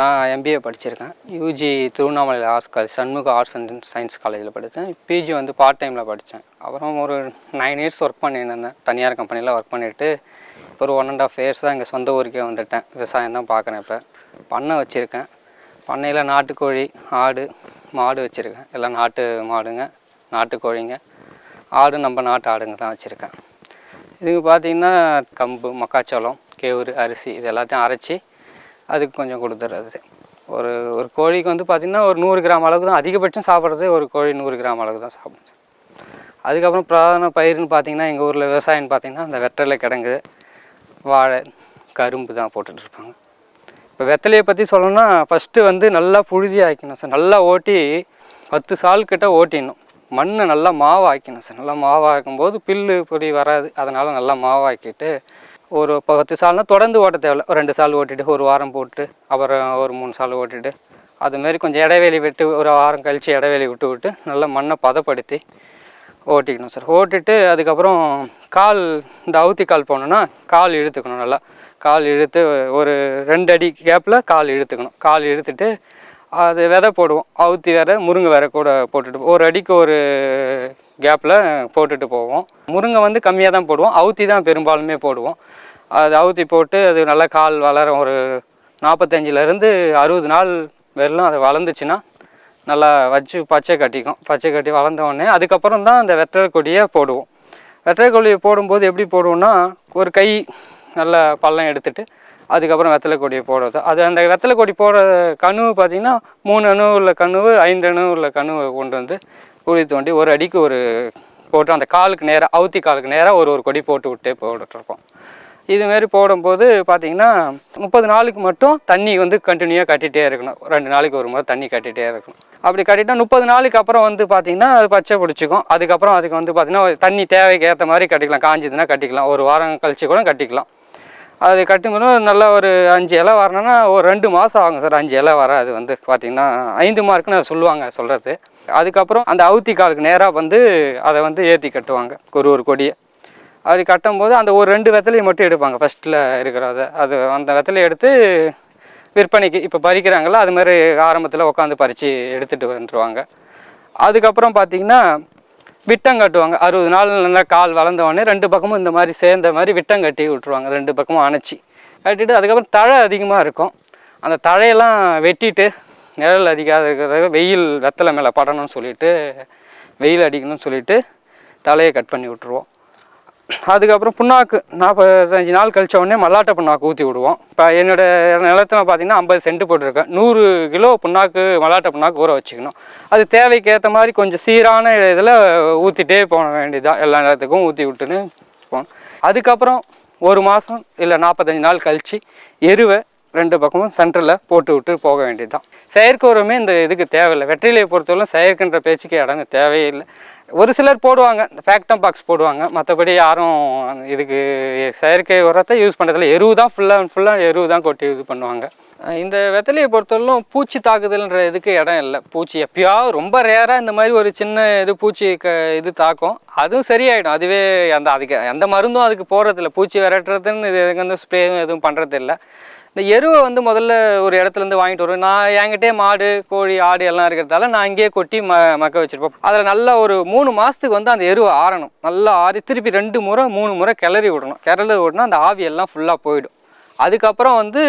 நான் எம்பிஏ படிச்சிருக்கேன். UG Tiruvannamalai arts college Shanmuga arts and science காலேஜில் படித்தேன். பிஜி வந்து பார்ட் டைமில் படித்தேன். அப்புறம் ஒரு நைன் இயர்ஸ் ஒர்க் பண்ணிட்டு இருந்தேன். தனியார் கம்பெனியில் ஒர்க் பண்ணிவிட்டு ஒரு ஒன் அண்ட் ஆஃப் இயர்ஸ் தான் எங்கள் சொந்த ஊருக்கே வந்துட்டேன். விவசாயம் தான் பார்க்குறேன் இப்போ. பண்ணை வச்சுருக்கேன். பண்ணையில் நாட்டுக்கோழி ஆடு மாடு வச்சுருக்கேன். எல்லாம் நாட்டு மாடுங்க நாட்டுக்கோழிங்க. ஆடு நம்ம நாட்டு ஆடுங்க தான் வச்சுருக்கேன். இதுக்கு பார்த்தீங்கன்னா கம்பு மக்காச்சோளம் கேவுரு அரிசி இது எல்லாத்தையும் அரைச்சி அதுக்கு கொஞ்சம் கொடுத்துறது. ஒரு ஒரு கோழிக்கு வந்து பார்த்திங்கன்னா ஒரு நூறு கிராம் அளவுக்கு தான் அதிகபட்சம் சாப்பிட்றது ஒரு கோழி நூறு கிராம் அளவுக்கு தான் சாப்பிடும். அதுக்கப்புறம் பிரதான பயிர்னு பார்த்தீங்கன்னா எங்கள் ஊரில் விவசாயம்னு பார்த்திங்கன்னா அந்த வெற்றலை கிடங்கு வாழை கரும்பு தான் போட்டுட்ருப்பாங்க இப்போ வெத்தலையை பற்றி சொல்லணும்னா ஃபஸ்ட்டு வந்து நல்லா புழுதி ஆக்கணும் சார். நல்லா ஓட்டி பத்து சால் கிட்ட ஓட்டிடணும். மண்ணை நல்லா மாவாக்கணும் சார். நல்லா மாவாக்கும் போது பில்லு பொடி வராது. அதனால் நல்லா மாவாக்கிட்டு ஒரு பத்து சால்னா தொடர்ந்து ஓட்ட தேவையில்ல. ஒரு ரெண்டு சால் ஓட்டிட்டு ஒரு வாரம் போட்டு அப்புறம் ஒரு மூணு சால் ஓட்டிட்டு. அதுமாரி கொஞ்சம் இடைவெளி விட்டு ஒரு வாரம் கழித்து இடைவெளி விட்டு விட்டு நல்லா மண்ணை பதப்படுத்தி ஓட்டிக்கணும் சார். ஓட்டிட்டு அதுக்கப்புறம் கால் இந்த அவுத்தி கால் போனோன்னா கால் இழுத்துக்கணும் நல்லா. கால் இழுத்து ஒரு ரெண்டு அடி கேப்பில் கால் இழுத்துக்கணும். கால் இழுத்துட்டு அது விதை போடுவோம். அவுத்தி விதை முருங்கை விதை கூட போட்டுட்டு ஒரு அடிக்கு ஒரு கேப்பில் போட்டுட்டு போவோம். முருங்கை வந்து கம்மியாக தான் போடுவோம். அவுத்தி தான் பெரும்பாலுமே போடுவோம். அது அவுத்தி போட்டு அது நல்லா கால் வளரும் ஒரு நாற்பத்தஞ்சிலேருந்து அறுபது நாள் வெறும் அது வளர்ந்துச்சுன்னா நல்லா வச்சு பச்சை கட்டிக்கும். பச்சை கட்டி வளர்ந்த உடனே அதுக்கப்புறம் தான் அந்த வெத்தலை கொடியை போடுவோம். வெத்தலை கொடியை போடும்போது எப்படி போடுவோம்னா ஒரு கை நல்ல பள்ளம் எடுத்துட்டு அதுக்கப்புறம் வெத்தலை கொடியை போடுறது. அது அந்த வெத்தலை கொடி போடுற கணுவு பார்த்திங்கன்னா மூணு அணு உள்ள கணுவு ஐந்து அணு உள்ள கணுவை கொண்டு வந்து குழி தோண்டி ஒரு அடிக்கு ஒரு போட்டு அந்த காலுக்கு நேராக அவுத்தி காலுக்கு நேராக ஒரு ஒரு கொடி போட்டு விட்டே போட்டுருப்போம் இதுமாரி போடும்போது பார்த்தீங்கன்னா முப்பது நாளுக்கு மட்டும் தண்ணி வந்து கண்டினியூவாக கட்டிகிட்டே இருக்கணும். ரெண்டு நாளைக்கு ஒரு முறை தண்ணி கட்டிகிட்டே இருக்கணும். அப்படி கட்டிட்டா முப்பது நாளுக்கு அப்புறம் வந்து பார்த்தீங்கன்னா அது பச்சை பிடிச்சிக்கும். அதுக்கப்புறம் அதுக்கு வந்து பார்த்தீங்கன்னா தண்ணி தேவைக்கு ஏற்ற மாதிரி கட்டிக்கலாம். காஞ்சதுன்னா கட்டிக்கலாம். ஒரு வாரம் கழிச்சு கூட கட்டிக்கலாம். அது கட்டும்போது நல்லா ஒரு அஞ்சு இலை வரணும்னா ஒரு ரெண்டு மாதம் ஆகும் சார். அஞ்சு இலை வர அது வந்து பார்த்திங்கன்னா ஐந்து மார்க்குன்னு சொல்லுவாங்க சொல்கிறது அதுக்கப்புறம் அந்த அவுத்தி காலுக்கு நேராக வந்து அதை வந்து ஏற்றி கட்டுவாங்க. ஒரு ஒரு கொடியை. அது கட்டும்போது அந்த ஒரு ரெண்டு வெத்தலையை மட்டும் எடுப்பாங்க. ஃபஸ்ட்டில் இருக்கிறத அது. அந்த வெத்தலையை எடுத்து விற்பனைக்கு இப்போ பறிக்கிறாங்களோ அது மாதிரி ஆரம்பத்தில் உட்காந்து பறித்து எடுத்துகிட்டு வந்துடுவாங்க அதுக்கப்புறம் பார்த்தீங்கன்னா விட்டம் கட்டுவாங்க. அறுபது நாள் நல்லா கால் வளர்ந்தவொடனே ரெண்டு பக்கமும் இந்த மாதிரி சேர்ந்த மாதிரி விட்டம் கட்டி விட்ருவாங்க ரெண்டு பக்கமும் அணைச்சி. கட்டிட்டு அதுக்கப்புறம் தழை அதிகமாக இருக்கும். அந்த தழையெல்லாம் வெட்டிட்டு நிழல் அதிகாத இருக்கிறத வெயில் வெத்தலை மேலே படணும்னு சொல்லிட்டு வெயில் அடிக்கணும்னு சொல்லிட்டு தலையை கட் பண்ணி விட்ருவோம் அதுக்கப்புறம் புண்ணாக்கு நாற்பத்தஞ்சு நாள் கழிச்ச உடனே மல்லாட்டை புண்ணாக்கு ஊற்றி விடுவோம். இப்போ என்னோட நிலத்தில் பார்த்தீங்கன்னா ஐம்பது சென்ட் போட்டிருக்கேன். நூறு கிலோ புண்ணாக்கு மல்லாட்டை புண்ணாக்கு ஊற வச்சுக்கணும். அது தேவைக்கேற்ற மாதிரி கொஞ்சம் சீரான இதில் ஊற்றிட்டே போக வேண்டியதாக எல்லா நேரத்துக்கும் ஊற்றி விட்டுன்னு போகணும். அதுக்கப்புறம் ஒரு மாதம் இல்லை நாற்பத்தஞ்சு நாள் கழித்து எருவை ரெண்டு பக்கமும் சென்டரில் போட்டு விட்டு போக வேண்டியது தான் செயற்கை உரமே இந்த இதுக்கு தேவையில்லை. வெற்றிலையை பொறுத்தவரை செயற்கின்ற பேச்சுக்கு இடம் தேவையே இல்லை. ஒரு சிலர் போடுவாங்க. இந்த ஃபேக்டம் பாக்ஸ் போடுவாங்க. மற்றபடி யாரும் இதுக்கு செயற்கை உரத்தை யூஸ் பண்ணுறதில்ல எருவு தான் ஃபுல்லாக ஃபுல்லாக எருவு தான் கொட்டி இது பண்ணுவாங்க. இந்த வெத்தலையை பொறுத்தவரையிலும் பூச்சி தாக்குதல்ன்ற இதுக்கு இடம் இல்லை. பூச்சி எப்பயாவது ரொம்ப ரேராக இந்த மாதிரி ஒரு சின்ன இது பூச்சி க இது தாக்கும். அதுவும் சரியாயிடும். அதுவே அந்த அதுக்கு எந்த மருந்தும் அதுக்கு போடுறதில்ல பூச்சி விரட்டுறதுன்னு இது எதுக்கு வந்து ஸ்ப்ரே எதுவும் பண்ணுறதில்ல இந்த எருவை வந்து முதல்ல ஒரு இடத்துலேருந்து வாங்கிட்டு வருவேன். நான் என்கிட்டே மாடு கோழி ஆடு எல்லாம் இருக்கிறதால நான் இங்கேயே கொட்டி ம மக்க வச்சிருப்போம் அதில் நல்லா ஒரு மூணு மாதத்துக்கு வந்து அந்த எருவை ஆறணும். நல்லா ஆறி திருப்பி ரெண்டு முறை மூணு முறை கிளறி விடணும். கிளறி விடணும் அந்த ஆவி எல்லாம் ஃபுல்லாக போயிடும். அதுக்கப்புறம் வந்து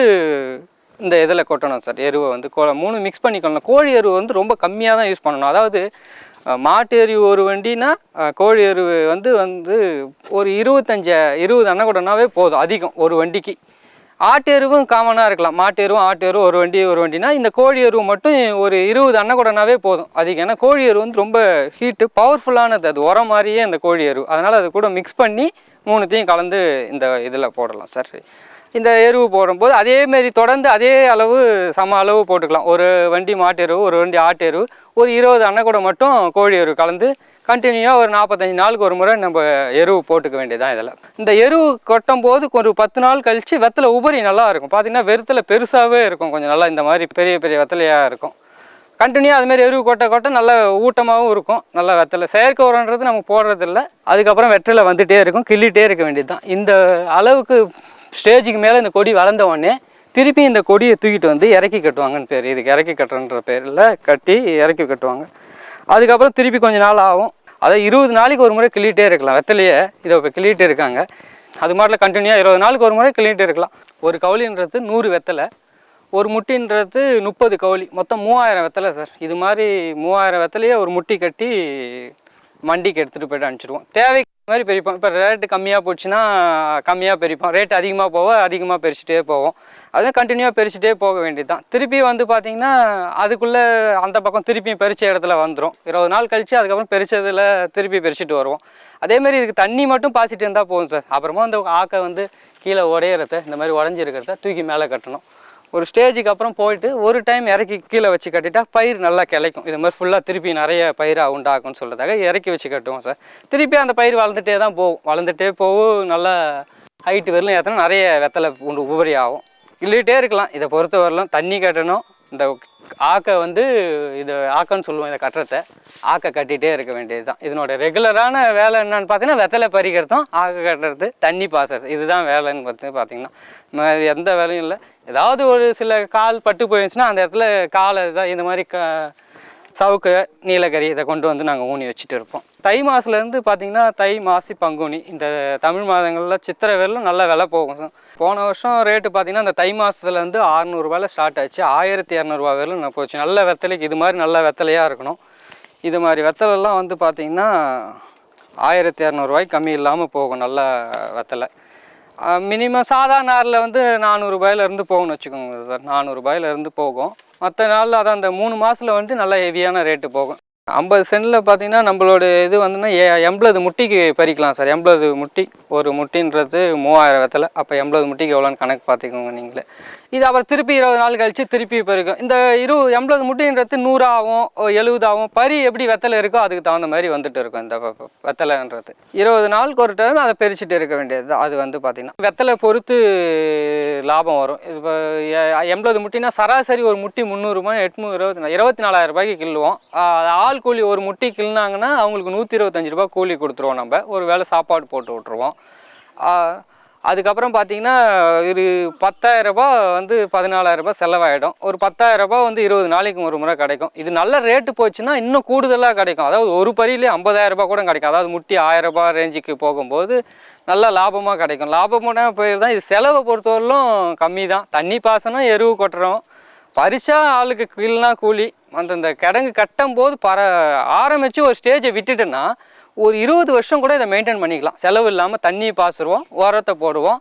இந்த இதில் கொட்டணும் சார் எருவை வந்து கோ மூணு மிக்ஸ் பண்ணிக்கணும் கோழி எருவு வந்து ரொம்ப கம்மியாக தான் யூஸ் பண்ணணும். அதாவது மாட்டு எருவு ஒரு வண்டினா கோழி எருவு வந்து வந்து ஒரு இருபத்தஞ்சு இருபது அன்னக்கூடனாவே போதும் அதிகம் ஒரு வண்டிக்கு. ஆட்டு எருவும் காமனாக இருக்கலாம். மாட்டு எருவும் ஆட்டு எருவும் ஒரு வண்டி ஒரு வண்டினா இந்த கோழி எருவு மட்டும் ஒரு இருபது அன்னக்கூடனாவே போதும். அதுக்கு ஏன்னா கோழி எருவு வந்து ரொம்ப ஹீட்டு பவர்ஃபுல்லானது அது உரம் மாதிரியே அந்த கோழி எருவு அதனால் அது கூட மிக்ஸ் பண்ணி மூணுத்தையும் கலந்து இந்த இதில் போடலாம் சார் இந்த எருவு போடும்போது அதேமாரி தொடர்ந்து அதே அளவு சம அளவு போட்டுக்கலாம். ஒரு வண்டி மாட்டு எருவு ஒரு வண்டி ஆட்டு எருவு. ஒரு இருபது அன்னக்கூட மட்டும் கோழி எருவு கலந்து கண்டினியூவாக ஒரு நாற்பத்தஞ்சு நாளுக்கு ஒரு முறை நம்ம எருவு போட்டுக்க வேண்டியதான் இதில் இந்த எருவு கொட்டும் போது ஒரு பத்து நாள் கழித்து வெத்தலை உபரி நல்லா இருக்கும். பார்த்தீங்கன்னா வெறுத்தில் பெருசாகவே இருக்கும். கொஞ்சம் நல்லா இந்த மாதிரி பெரிய பெரிய வெத்தலையாக இருக்கும். கண்டினியூ அதுமாரி எருவு கொட்ட கொட்ட நல்ல ஊட்டமாகவும் இருக்கும். நல்ல வெத்தலை. செயற்கை உரன்றது நம்ம போடுறதில்ல. அதுக்கப்புறம் வெற்றிலை வந்துகிட்டே இருக்கும். கிள்ளிகிட்டே இருக்க வேண்டியது தான் இந்த அளவுக்கு ஸ்டேஜுக்கு மேலே இந்த கொடி வளர்ந்த உடனே திருப்பி இந்த கொடியை தூக்கிட்டு வந்து இறக்கி கட்டுவாங்கன்னு பேர். இதுக்கு இறக்கி கட்டுறன்ற பேரில் கட்டி இறக்கி கட்டுவாங்க. அதுக்கப்புறம் திருப்பி கொஞ்ச நாள் ஆகும். அதாவது இருபது நாளைக்கு ஒரு முறை கிள்ளிட்டே இருக்கலாம். வெத்தலையே இதை இப்போ கிள்ளிகிட்டே இருக்காங்க. அது மாதிரில கண்டினியூவாக இருபது நாளுக்கு ஒரு முறை கிள்ளிகிட்டே இருக்கலாம். ஒரு கவுளின்றது நூறு வெத்தலை. ஒரு முட்டின்றது முப்பது கவுளி. மொத்தம் மூவாயிரம் வெத்தலை சார். இது மாதிரி மூவாயிரம் வெத்தலையே ஒரு முட்டி கட்டி மண்டிக்கு எடுத்துகிட்டு போய்ட்டு அனுப்பிச்சிடுவோம் தேவைக்கு மாதிரி பிரிப்போம். இப்போ ரேட்டு கம்மியாக போச்சுன்னா கம்மியாக பிரிப்போம். ரேட் அதிகமாக போக அதிகமாக பிரிச்சுட்டே போவோம். அதுவும் கண்டினியூவாக பிரிச்சுட்டே போக வேண்டியது தான் திருப்பி வந்து பார்த்திங்கன்னா அதுக்குள்ளே அந்த பக்கம் திருப்பியும் பெரிச்ச இடத்துல வந்துடும் இருபது நாள் கழித்து அதுக்கப்புறம் பெரிச்சதில் திருப்பி பிரிச்சுட்டு வருவோம். அதேமாதிரி இதுக்கு தண்ணி மட்டும் பாய்ச்சிட்டு இருந்தால் போதும் சார். அப்புறமா அந்த ஆக்கை வந்து கீழே உடையிறத இந்த மாதிரி உடஞ்சிருக்கிறத தூக்கி மேலே கட்டணும். ஒரு ஸ்டேஜுக்கு அப்புறம் போயிட்டு ஒரு டைம் இறக்கி கீழே வச்சு கட்டிட்டா பயிர் நல்லா கிளைக்கும். இது மாதிரி ஃபுல்லாக திருப்பி நிறைய பயிராக உண்டாகும்னு சொல்கிறதாக இறக்கி வச்சு கட்டுவோம் சார். திருப்பி அந்த பயிர் வளர்ந்துட்டே தான் போகும். வளர்ந்துட்டே போகும் நல்லா ஹைட்டு வரலும் ஏற்றினா நிறைய வெத்தலை உண்டு உபரி ஆகும். இல்லிட்டே இருக்கலாம். இதை பொறுத்த வரலும் தண்ணி கட்டணும். இந்த ஆக்கை வந்து இது ஆக்கன்னு சொல்லுவோம் இதை கட்டுறத. ஆக்கை கட்டிகிட்டே இருக்க வேண்டியது தான். இதனோட ரெகுலரான வேலை என்னன்னு பார்த்தீங்கன்னா வெத்தலை பறிக்கிறதும் ஆக்கை கட்டுறது தண்ணி பாசுறது. இதுதான் வேலைன்னு பார்த்து பார்த்தீங்கன்னா. எந்த வேலையும் இல்லை. ஏதாவது ஒரு சில கால் பட்டு போயிருந்துச்சுன்னா அந்த இடத்துல காலை இதாக இந்த மாதிரி க சவுக்கு நீலகரி இதை கொண்டு வந்து நாங்கள் ஊனி வச்சுட்டு இருப்போம். தை மாதத்துலேருந்து பார்த்தீங்கன்னா தை மாசி பங்குனி. இந்த தமிழ் மாதங்களில் சித்திரை வெள்ளம் நல்ல விலை போகும். போன வருஷம் ரேட்டு பார்த்தீங்கன்னா அந்த தை மாதத்துலேருந்து ஆறுநூறுவாயில் ஸ்டார்ட் ஆச்சு. ஆயிரத்தி இரநூறுவா வரலும் நான் போச்சு. நல்ல வெத்தலைக்கு இது மாதிரி நல்ல வெத்தலையாக இருக்கணும். இது மாதிரி வெத்தலைலாம் வந்து பார்த்திங்கன்னா ஆயிரத்தி இரநூறுவாய்க்கு கம்மி இல்லாமல் போகும். நல்ல வெத்தலை. மினிமம் சாதாரண நாரில் வந்து நானூறுபாயிலேருந்து போகும்னு வச்சுக்கோங்க சார். நானூறுபாயிலேருந்து போகும். மற்ற நாளில் அதான் அந்த மூணு மாதத்தில் வந்து நல்ல ஹெவியான ரேட்டு போகும். ஐம்பது சென்டில் பார்த்தீங்கன்னா நம்மளோட இது வந்துன்னா ஏ எண்பது முட்டிக்கு பறிக்கலாம் சார். எண்பது முட்டி ஒரு முட்டின்றது மூவாயிரம் வெத்தலை. அப்போ எண்பது முட்டிக்கு எவ்வளோன்னு கணக்கு பார்த்துக்கோங்க நீங்களே. இது அப்புறம் திருப்பி இருபது நாள் கழித்து திருப்பி பறிக்கும். இந்த இரு எண்பது முட்டின்றது நூறாகவும் எழுபதாகவும் பறி எப்படி வெத்தலை இருக்கோ அதுக்கு தகுந்த மாதிரி வந்துட்டு இருக்கும் இந்த வெத்தலைன்றது. இருபது நாளுக்கு ஒரு டைம் அதை பறிச்சுட்டு இருக்க வேண்டியது தான். அது வந்து பார்த்திங்கன்னா வெத்தலை பொறுத்து லாபம் வரும். இப்போ எண்பது முட்டினா சராசரி ஒரு முட்டி முந்நூறுபா எட்நூறு இருபத்தி இருபத்தி நாலாயிரம் ரூபாய்க்கு கிள்ளுவோம். ஆஹ் ஆள் கூலி ஒரு முட்டி கிள்னாங்கன்னா அவங்களுக்கு நூற்றி இருபத்தஞ்சு ரூபா கூலி கொடுத்துருவோம் நம்ம. ஒரு வேளை சாப்பாடு போட்டு விட்ருவோம் அதுக்கப்புறம் பார்த்தீங்கன்னா ஒரு பத்தாயிரரூபா வந்து பதினாலாயிரரூபா செலவாயிடும். ஒரு பத்தாயிரம் ரூபாய் வந்து இருபது நாளைக்கு ஒரு முறை கிடைக்கும். இது நல்ல ரேட்டு போச்சுன்னா இன்னும் கூடுதலாக கிடைக்கும். அதாவது ஒரு பரியிலே ஐம்பதாயிரரூபா கூட கிடைக்கும். அதாவது முட்டி ஆயிரரூபா ரேஞ்சுக்கு போகும்போது நல்லா லாபமாக கிடைக்கும். லாபமான பயிர் தான். இது செலவை பொறுத்தவரையிலும் கம்மி தான் தண்ணி பாசனம் எருவு கொட்டுறோம். பரிசா ஆளுக்கு கீழ்னா கூலி. அந்த இந்த கிடங்கு கட்டும் போது பர ஆரம்பித்து ஒரு ஸ்டேஜை விட்டுட்டுன்னா ஒரு இருபது வருஷம் கூட இதை மெயின்டைன் பண்ணிக்கலாம். செலவு இல்லாமல் தண்ணி பாசுருவோம் உரத்தை போடுவோம்.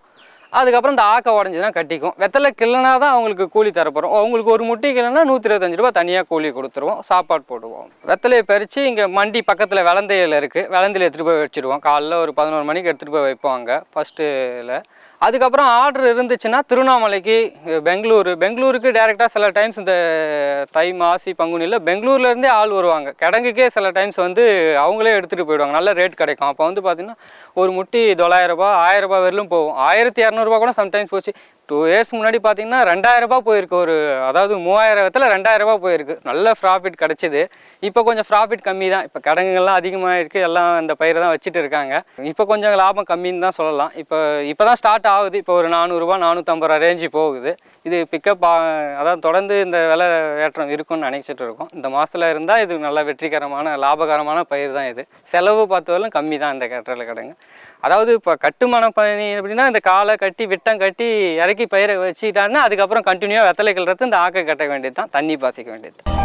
அதுக்கப்புறம் இந்த ஆக்க உடஞ்சிதான் கட்டிக்கும். வெத்தலை கிள்ளனா தான் அவங்களுக்கு கூலி தரப்போகிறோம் அவங்களுக்கு ஒரு முட்டி கிள்ளனா நூற்றி இருபத்தஞ்சு ரூபா தனியாக கூலி கொடுத்துருவோம். சாப்பாடு போடுவோம். வெத்தலையை பறித்து இங்கே மண்டி பக்கத்தில் விளந்தையில் இருக்குது விளந்தையில் எடுத்துகிட்டு போய் வச்சுருவோம். காலைல ஒரு பதினோரு மணிக்கு எடுத்துகிட்டு போய் வைப்பாங்க ஃபஸ்ட்டில் அதுக்கப்புறம் ஆர்டர் இருந்துச்சுன்னா திருவண்ணாமலைக்கு பெங்களூர் பெங்களூரு. பெங்களூருக்கு டேரெக்டாக சில டைம்ஸ் இந்த தை மாசி பங்குனியில் பெங்களூர்லேருந்தே ஆள் வருவாங்க. கிடங்குக்கே சில டைம்ஸ் வந்து அவங்களே எடுத்துகிட்டு போயிடுவாங்க. நல்ல ரேட் கிடைக்கும். அப்போ வந்து பார்த்திங்கன்னா ஒரு முட்டி தொள்ளாயிரம் ரூபாய் வரலும் போகும். ஆயிரத்தி இரநூறுபா கூட சம்டைம்ஸ் போச்சு. டூ இயர்ஸ் முன்னாடி பார்த்தீங்கன்னா ரெண்டாயிரம் ரூபாய் போயிருக்கு. ஒரு அதாவது மூவாயிரத்தில் ரெண்டாயிரம் ரூபாய் போயிருக்கு. நல்ல ப்ராஃபிட் கிடச்சிது. இப்போ கொஞ்சம் ப்ராஃபிட் கம்மி தான் இப்போ கடங்குகள்லாம் அதிகமாக இருக்குது எல்லாம் இந்த பயிரை தான் வச்சுட்டு இருக்காங்க. இப்போ கொஞ்சம் லாபம் கம்மின்னு தான் சொல்லலாம். இப்போ இப்போ தான் ஸ்டார்ட் ஆகுது. இப்போ ஒரு நானூறுரூவா நானூற்றம்பது ரூபா ரேஞ்சு போகுது. இது பிக்கப் அதான் தொடர்ந்து இந்த விலை ஏற்றம் இருக்கும்னு நினைச்சிட்டு இருக்கோம். இந்த மாதத்தில் இருந்தால் இது நல்ல வெற்றிகரமான லாபகரமான பயிர் தான் இது. செலவு பார்த்தவரையிலும் கம்மி தான் இந்த கேட்டரில் கிடங்கு. அதாவது இப்போ கட்டுமான பணி எப்படின்னா இந்த காலை கட்டி விட்டம் கட்டி இறக்கி பயிரை வச்சுட்டாங்கன்னா அதுக்கப்புறம் கண்டினியூவாக வெத்தலை கிளறது இந்த ஆக்கை கட்ட வேண்டியது தான் தண்ணி பாசிக்க வேண்டியது.